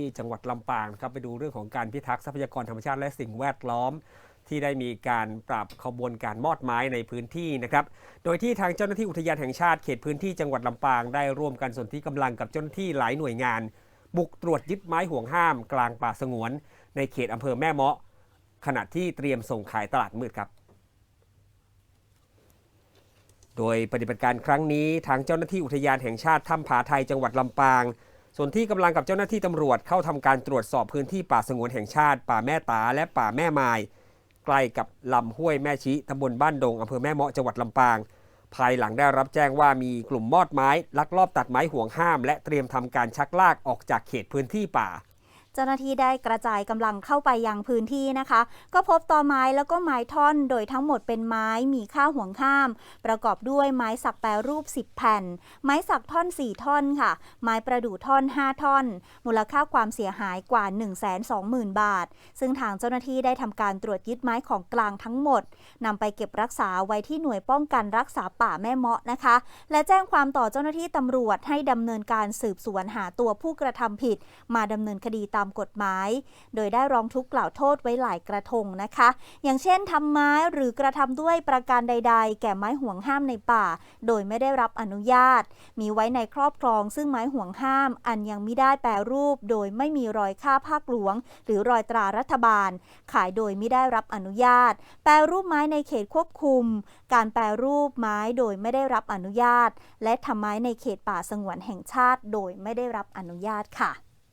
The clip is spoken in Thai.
ที่จังหวัดลำปางครับไปดูเรื่องของการพิทักษ์ทรัพยากรธรรมชาติและสิ่งแวดล้อม ที่ได้มีการปราบขบวนการมอดไม้ในพื้นที่นะครับโดยที่ทางเจ้าหน้าที่อุทยานแห่งชาติเขตพื้นที่จังหวัดลำปางได้ร่วมกันสนธิกำลังกับเจ้าหน้าที่หลายหน่วยงาน บุกตรวจยึดไม้ห่วงห้าม กลางป่าสงวน ในเขตอำเภอแม่เมาะ ขณะที่เตรียมส่งขายตลาดมืดครับโดยปฏิบัติการครั้งนี้ทางเจ้าหน้าที่อุทยานแห่งชาติถ้ำผาไทยจังหวัดลำปาง ส่วนที่กำลังกับเจ้าหน้าที่ตำรวจเข้าทำการตรวจสอบพื้นที่ป่าสงวนแห่งชาติ ป่าแม่ตาและป่าแม่ไมายใกล้กับลำห้วยแม่ชิตำบลบ้านดงอำเภอแม่เมาะจังหวัดลำปาง ภายหลังได้รับแจ้งว่ามีกลุ่มมอดไม้ ลักลอบตัดไม้ห่วงห้าม และเตรียมทำการชักลากออกจากเขตพื้นที่ป่า เจ้าหน้าที่ได้กระจายกำลังเข้าไปยังพื้นที่นะคะ ก็พบตอไม้แล้วก็ไม้ท่อน โดยทั้งหมดเป็นไม้มีค่าห่วงห้าม ประกอบด้วยไม้สักแปรรูป 10 แผ่น ไม้สักท่อน 4 ท่อนค่ะ ไม้ประดู่ท่อน 5 ท่อน มูลค่าความเสียหายกว่า 1 2 0 0 0 0 บาท ซึ่งทางเจ้าหน้าที่ได้ทำการตรวจยึดไม้ของกลางทั้งหมดนำไปเก็บรักษาไว้ที่หน่วยป้องกันรักษาป่าแม่เมาะนะคะ และแจ้งความต่อเจ้าหน้าที่ตำรวจให้ดำเนินการสืบสวนหาตัวผู้กระทำผิด มาดำเนินคดีตามกฎหมาย โดยได้ร้องทุกข์กล่าวโทษไว้หลายกระทงนะคะ อย่างเช่นทำไม้หรือกระทำด้วยประการใด ๆ แก่ไม้ห่วงห้ามในป่า โดยไม่ได้รับอนุญาต มีไว้ในครอบครอง ซึ่งไม้ห่วงห้าม อันยังไม่ได้แปรรูป โดยไม่มีรอยค่าภาคหลวง หรือรอยตรารัฐบาล ขายโดยไม่ได้รับอนุญาต แปรรูปไม้ในเขตควบคุม การแปรรูปไม้โดยไม่ได้รับอนุญาต และทำไม้ในเขตป่าสงวนแห่งชาติ โดยไม่ได้รับอนุญาตค่ะ